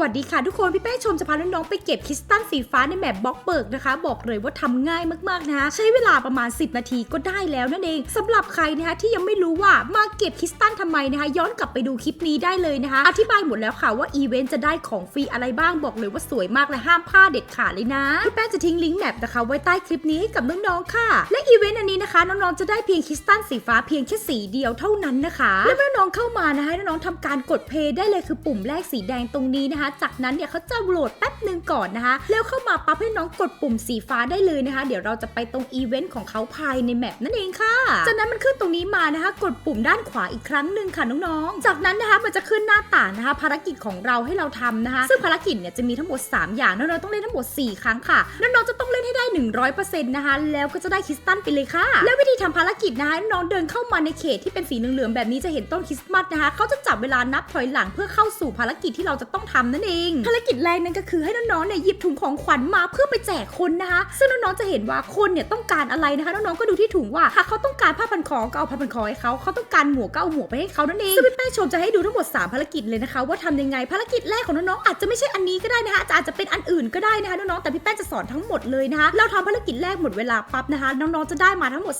วัสดีค่ะทุกคน พี่แป้งชมจะพาน้องๆไปเก็บคริสตัลสีฟ้าในแมปบล็อกเบิร์กนะคะ บอกเลยว่าทำง่ายมากๆนะคะใช้เวลาประมาณ 10 นาทีก็ได้แล้วนั่นเองสำหรับใครนะคะที่ยังไม่รู้ว่ามาเก็บคริสตัลทำไมนะคะ ย้อนกลับไปดูคลิปนี้ได้เลยนะคะ อธิบายหมดแล้วค่ะว่าอีเวนต์จะได้ของฟรีอะไรบ้างบอกเลยว่าสวยมากและห้ามพลาดเด็ดขาดเลยนะพี่แป้งจะทิ้งลิงก์แมปนะคะไว้ใต้คลิปนี้ให้กับน้องๆค่ะ และอีเวนต์อันนี้นะคะน้องๆจะได้เพียงคริสตัลสีฟ้าเพียงแค่สีเดียวเท่านั้นนะคะและเมื่อน้องเข้ามานะคะน้องๆทำการกดเพย์ได้เลยคือปุ่มแรกสีแดงตรงนี้นะคะจากนั้นเนี่ยเขาจะโหลดแป๊บหนึ่งก่อนนะคะ แล้วเข้ามาปั๊บให้น้องกดปุ่มสีฟ้าได้เลยนะคะ เดี๋ยวเราจะไปตรงอีเวนต์ของเขาภายในแมปนั่นเองค่ะ จากนั้นมันขึ้นตรงนี้มานะคะ กดปุ่มด้านขวาอีกครั้งหนึ่งค่ะน้องๆ จากนั้นนะคะมันจะขึ้นหน้าต่างนะคะ ภารกิจของเราให้เราทำนะคะ ซึ่งภารกิจเนี่ยจะมีทั้งหมด 3 อย่างน้องๆต้องเล่นทั้งหมด 4 ครั้งค่ะน้องๆจะต้องเล่นให้ได้ 100%นะคะแล้วก็จะได้คริสตัลไปเลยค่ะ แล้ววิธีทำภารกิจนะคะน้องเดินเข้ามาในเขตที่เป็นสีเหลืองๆแบบนี้จะเห็นต้นคริสต์มาสนะคะเขาจะจับเวลานับถอยหลังเพื่อเข้าสู่ภารกิจที่เราจะต้องทำนั่นเอง ภารกิจแรกนั่นก็คือให้น้องๆเนี่ยหยิบถุงของขวัญมาเพื่อไปแจกคนนะคะ ซึ่งน้องๆจะเห็นว่าคนเนี่ยต้องการอะไรนะคะน้องๆก็ดูที่ถุงว่าหากเขาต้องการผ้าพันคอก็เอาผ้าพันคอให้เขาเขาต้องการหมวกก็เอาหมวกไปให้เขานั่นเองซึ่งพี่แป้งชมจะให้ดูทั้งหมด 3 ภารกิจเลยนะคะ ว่าทำยังไงภารกิจแรกของน้องๆอาจจะไม่ใช่อันนี้ก็ได้นะคะอาจจะเป็นอันอื่นก็ได้นะคะน้องๆแต่พี่แป้งจะสอนทั้งหมดเลยนะคะเราทำภารกิจแรกหมดเวลาปั๊บนะคะน้องๆจะได้มาทั้งหมด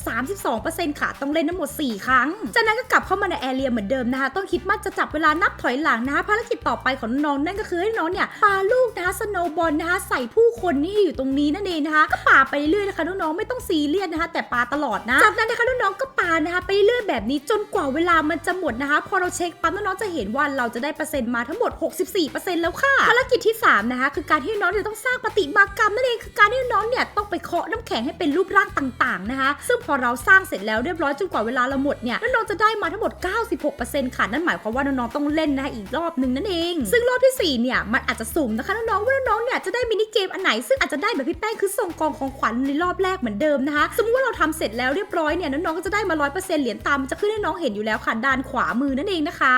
32%ค่ะต้องเล่นทั้งหมด 4 ครั้ง จากนั้นก็กลับเข้ามาในแอเรียเหมือนเดิมนะคะต้นคิดมัดจะจับเวลานับถอยหลังนะคะภารกิจต่อไปของน้องๆนั่นก็คือให้น้องเนี่ยปาลูกนะคะสโนบอลนะคะใส่ผู้คนนี่อยู่ตรงนี้นั่นเองนะคะก็ปาไปเรื่อยๆนะคะน้องๆไม่ต้องซีเรียสนะคะ แต่ปาตลอดนะจากนั้นนะคะน้องๆก็ปานะคะไปเรื่อยแบบนี้จนกว่าเวลามันจะหมดนะคะ พอเราเช็คปั๊บน้องๆจะเห็นว่าเราจะได้เปอร์เซ็นต์มาทั้งหมด 64%แล้วค่ะภารกิจที่สามนะคะ คือการที่น้องจะต้องสร้างปฏิมากรรมนั่นเองคือการที่น้องเนี่ยต้องไปเคาะน้ำแข็งให้เป็นรูปร่างต่างๆนะคะ ซึ่งพอเราสร้างเสร็จแล้วเรียบร้อยจนกว่าเวลาเราหมดเนี่ยน้องๆจะได้มาทั้งหมด 96%ค่ะนั่นหมายความว่าน้องๆต้องเล่นนะคะอีกรอบหนึ่งนั่นเอง ซึ่งรอบที่ีเนี่ยมันอาจจะสุ่มนะคะน้องๆว่าน้องๆเนี่ยจะได้มินิเกมอันไหนซึ่งอาจจะได้แบบพี่แป้งคือส่งกองของขวัญในรอบแรกเหมือนเดิมนะคะสมมติว่าเราทำเสร็จแล้วเรียบร้อยเนี่ยน้องๆก็จะได้มา100%เหรียญตามจะขึ้นให้น้องเห็นอยู่แล้วค่ะด้านขวามือนั่นเองนะคะ